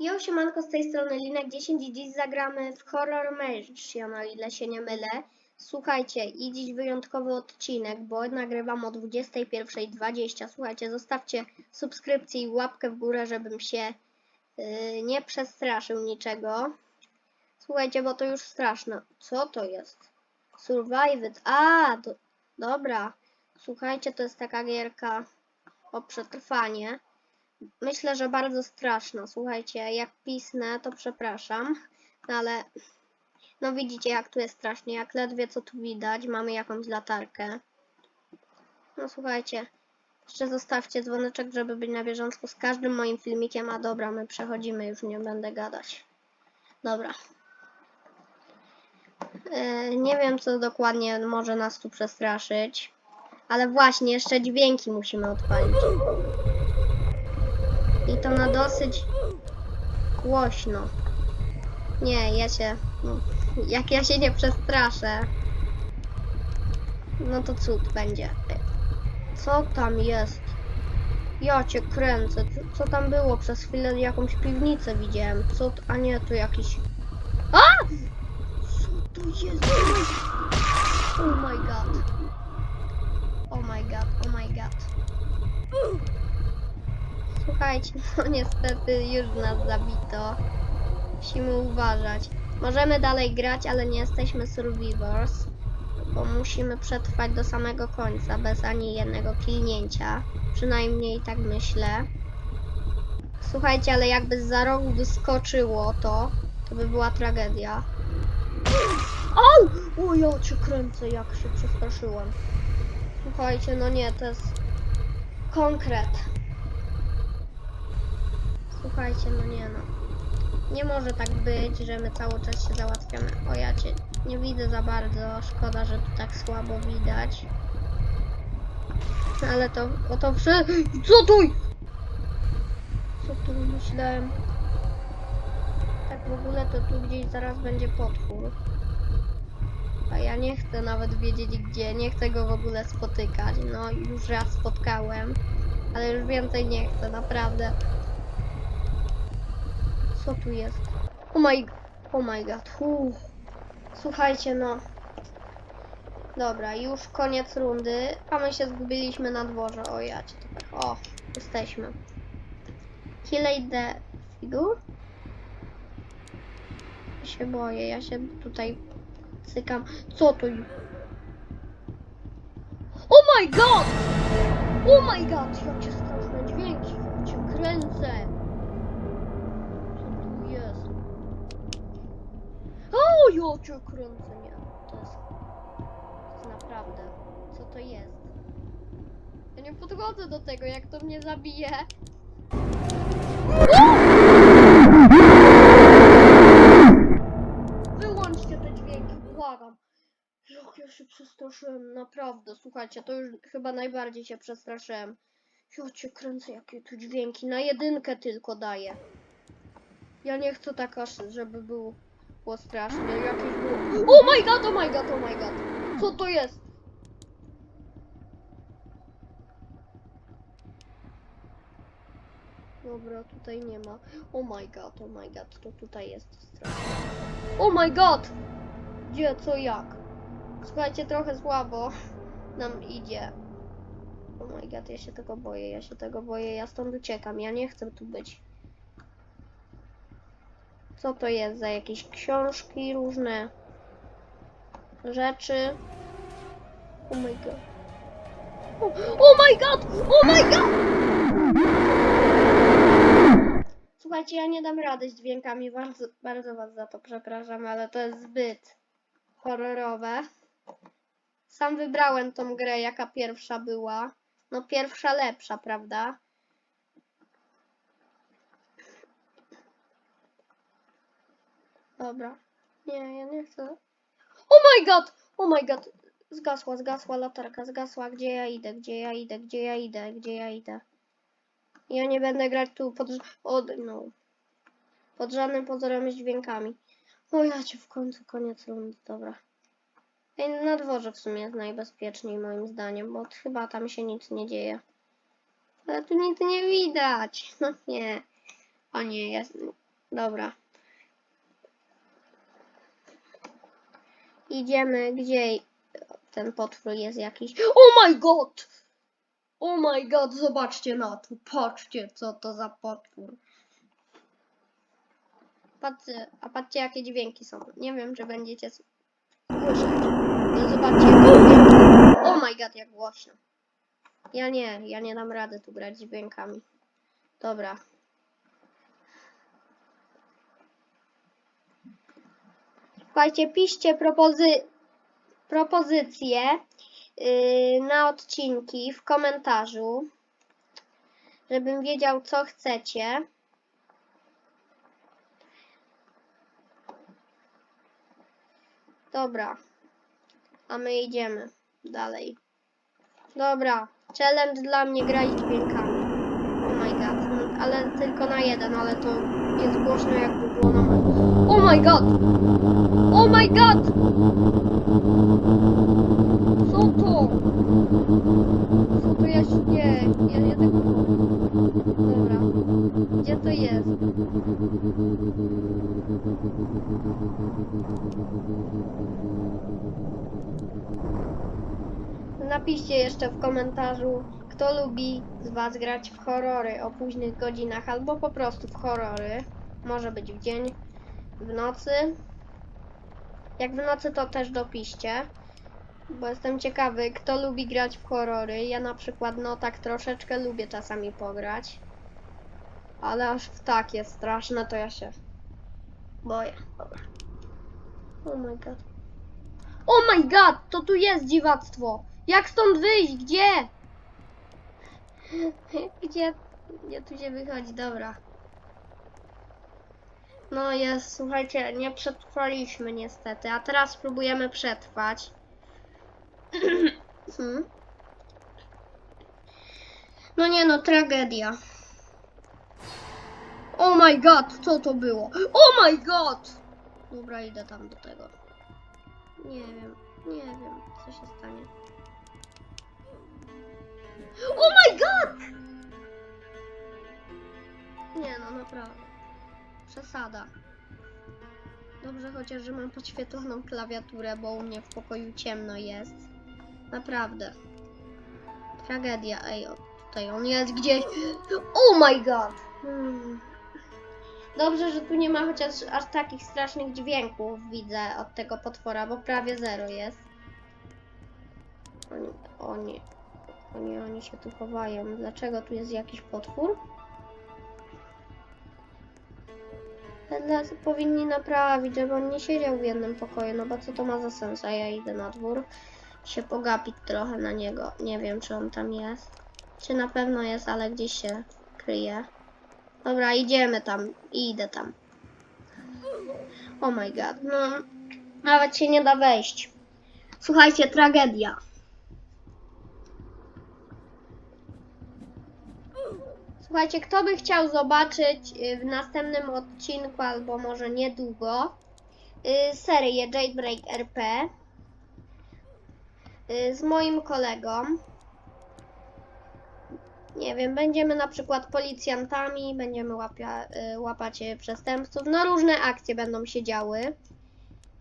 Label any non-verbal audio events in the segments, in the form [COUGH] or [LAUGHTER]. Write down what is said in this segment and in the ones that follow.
Jo, siemanko, z tej strony Linek 10 i dziś zagramy w Horror Mansion, o ile się nie mylę. Słuchajcie, i dziś wyjątkowy odcinek, bo nagrywam o 21.20. Słuchajcie, zostawcie subskrypcję i łapkę w górę, żebym się yy, nie przestraszył niczego. Słuchajcie, bo to już straszne. Co to jest? Survived. A, do, dobra. Słuchajcie, to jest taka gierka o przetrwanie. Myślę, że bardzo straszna. Słuchajcie, jak pisnę, to przepraszam, no ale no widzicie, jak tu jest strasznie, jak ledwie co tu widać. Mamy jakąś latarkę. No słuchajcie, jeszcze zostawcie dzwoneczek, żeby być na bieżąco z każdym moim filmikiem. A dobra, my przechodzimy, już nie będę gadać. Dobra. E, nie wiem, co dokładnie może nas tu przestraszyć. Ale właśnie, jeszcze dźwięki musimy odpalić. To na dosyć głośno. Nie, ja się. no, Jak ja się nie przestraszę, no to cud będzie. Co tam jest? Ja cię kręcę. Co- tam było? Przez chwilę jakąś piwnicę widziałem. Co? A nie, tu jakiś. A! Co to jest? Oh my god. Oh my god, oh my god. Słuchajcie, [LAUGHS] no niestety już nas zabito. Musimy uważać. Możemy dalej grać, ale nie jesteśmy survivors, bo musimy przetrwać do samego końca bez ani jednego kilnięcia. Przynajmniej tak myślę. Słuchajcie, ale jakby z za rogu wyskoczyło to, to by była tragedia. Au! O, ja cię kręcę, jak się przestraszyłem. Słuchajcie, no nie, to jest konkret. Słuchajcie, no nie no. Nie może tak być, że my cały czas się załatwiamy. O ja cię nie widzę za bardzo. Szkoda, że tu tak słabo widać. Ale to, o to wszy... Co tu? Co tu myślałem? Tak w ogóle to tu gdzieś zaraz będzie potwór. A ja nie chcę nawet wiedzieć gdzie, nie chcę go w ogóle spotykać. No już raz spotkałem, ale już więcej nie chcę, naprawdę. Co tu jest? Oh my, oh my god. Uff. Słuchajcie, no. Dobra, już koniec rundy, a my się zgubiliśmy na dworze. O ja cię to. O, jesteśmy. Kill the figure? Ja się boję, ja się tutaj cykam. Co jest? Oh my god! Oh my god! Jakie straszne dźwięki! Ja cię kręcę! Co tu jest? O, ja cię kręcę! Nie, to jest... To jest naprawdę... Co to jest? Ja nie podchodzę do tego, jak to mnie zabije. Wyłączcie te dźwięki, błagam. Jak ja się przestraszyłem, naprawdę. Słuchajcie, to już chyba najbardziej się przestraszyłem. Ja cię kręcę, jakie tu dźwięki. Na jedynkę tylko daję. Ja nie chcę tak aż, żeby było, było strasznie. Jakieś było... Oh my god, oh my god, oh my god. Co to jest? Dobra, tutaj nie ma. Oh my god, oh my god, to tutaj jest strasznie. Oh my god! Gdzie, co, jak? Słuchajcie, trochę słabo [LAUGHS] nam idzie. Oh my god, ja się tego boję, ja się tego boję, ja stąd uciekam, ja nie chcę tu być. Co to jest za jakieś książki, różne rzeczy? Oh my god. Oh, oh my god! Oh my god! Słuchajcie, ja nie dam rady z dźwiękami, bardzo, bardzo was za to przepraszam, ale to jest zbyt horrorowe. Sam wybrałem tą grę, jaka pierwsza była. No pierwsza lepsza, prawda? Dobra. Nie, ja nie chcę. Oh my god! Oh my god! Zgasła, zgasła latarka, zgasła. Gdzie ja idę, gdzie ja idę, gdzie ja idę, gdzie ja idę. Ja nie będę grać tu pod, od, no, pod żadnym pozorem z dźwiękami. O ja cię w końcu koniec rundy, dobra. Na dworze w sumie jest najbezpieczniej moim zdaniem, bo chyba tam się nic nie dzieje. Ale tu nic nie widać. [LAUGHS] No nie. O nie, jest, Dobra. Idziemy, gdzie ten potwór jest jakiś. Oh my god! Oh my god, zobaczcie na to. Patrzcie, co to za potwór. Patrzcie, a patrzcie, jakie dźwięki są. Nie wiem, czy będziecie słyszeć. Ale zobaczcie, dźwięki. Oh my god, jak głośno. Ja nie, ja nie dam rady tu grać dźwiękami. Dobra. Słuchajcie, piszcie propozy propozycje yy, na odcinki w komentarzu, żebym wiedział, co chcecie. Dobra, a my idziemy dalej. Dobra, challenge dla mnie grać dźwiękami. Oh my god, ale tylko na jeden, ale to jest głośno jakby było na Oh my god! Oh my god! Co to? Co to ja się... Nie, ja nie tego... Dobra. Gdzie to jest? Napiszcie jeszcze w komentarzu, kto lubi z Was grać w horrory o późnych godzinach albo po prostu w horrory. Może być w dzień, w nocy. Jak w nocy to też dopiszcie, bo jestem ciekawy, kto lubi grać w horrory. Ja na przykład no tak troszeczkę lubię czasami pograć. Ale aż w takie straszne to ja się boję. Dobra. Oh my god. Oh my god! To tu jest dziwactwo! Jak stąd wyjść? Gdzie? [LAUGHS] Gdzie? Gdzie tu się wychodzi? Dobra. No jest, słuchajcie, nie przetrwaliśmy niestety, a teraz spróbujemy przetrwać. [CLEARS THROAT] hmm. No nie no, tragedia. Oh my god, co to było? Oh my god! Dobra, idę tam do tego. Nie wiem, nie wiem, co się stanie. Oh my god! Nie no, naprawdę. Przesada. Dobrze chociaż, że mam podświetloną klawiaturę, bo u mnie w pokoju ciemno jest. Naprawdę. Tragedia. Ej, o, tutaj on jest gdzieś. Oh my god! Hmm. Dobrze, że tu nie ma chociaż aż takich strasznych dźwięków, widzę, od tego potwora, bo prawie zero jest. Oni, oni, oni, oni się tu chowają. Dlaczego tu jest jakiś potwór? Ale powinni naprawić, żeby on nie siedział w jednym pokoju, no bo co to ma za sens, a ja idę na dwór się pogapić trochę na niego. Nie wiem, czy on tam jest. Czy na pewno jest, ale gdzieś się kryje. Dobra, idziemy tam. Idę tam. Oh my god, no. Nawet się nie da wejść. Słuchajcie, tragedia. Słuchajcie, kto by chciał zobaczyć y, w następnym odcinku, albo może niedługo, y, serię Jailbreak RP y, z moim kolegą. Nie wiem, będziemy na przykład policjantami, będziemy łapia, łapać przestępców. No różne akcje będą się działy.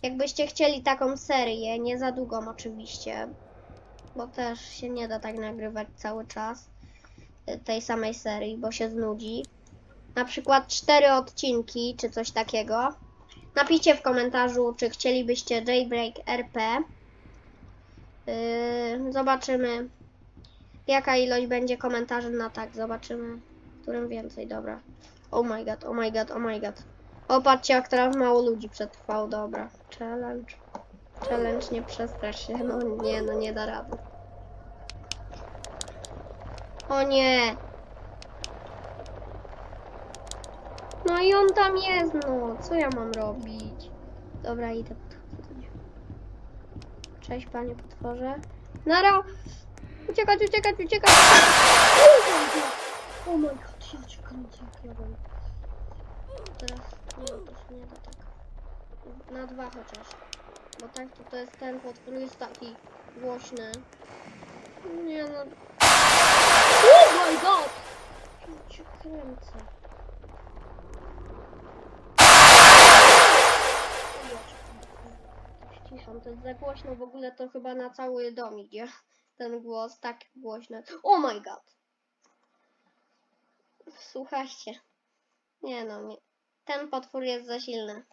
Jakbyście chcieli taką serię, nie za długą oczywiście, bo też się nie da tak nagrywać cały czas tej samej serii, bo się znudzi. Na przykład cztery odcinki, czy coś takiego. Napiszcie w komentarzu, czy chcielibyście Jailbreak RP. Yy, zobaczymy, jaka ilość będzie komentarzy na tak. Zobaczymy, którym więcej. Dobra. Oh my god, oh my god, oh my god. O, patrzcie, jak teraz mało ludzi przetrwało. Dobra. Challenge. Challenge, nie przestrasz się. No nie, no nie da rady. O nie. No i on tam jest, no. Co ja mam robić? Dobra, idę podchodzę do niego. Cześć, panie potworze. Nara! Uciekać, uciekać, uciekać! Oh my god, cię kręcę, jak ja bym. Teraz, nie, to się nie da tak. Na dwa chociaż. Bo tak to, to jest ten potwór, jest taki głośny. Nie no. Oh my god! Ja kręcę. Ściszam, to jest za głośno, w ogóle to chyba na cały dom idzie. Ten głos tak głośny. Oh my god! Słuchajcie. Nie no, nie. ten potwór jest za silny.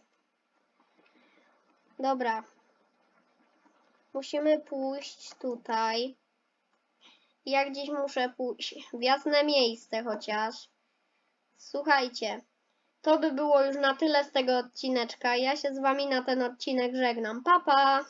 Dobra. Musimy pójść tutaj. Ja gdzieś muszę pójść. W jasne miejsce chociaż. Słuchajcie. To by było już na tyle z tego odcineczka. Ja się z wami na ten odcinek żegnam. Pa, pa!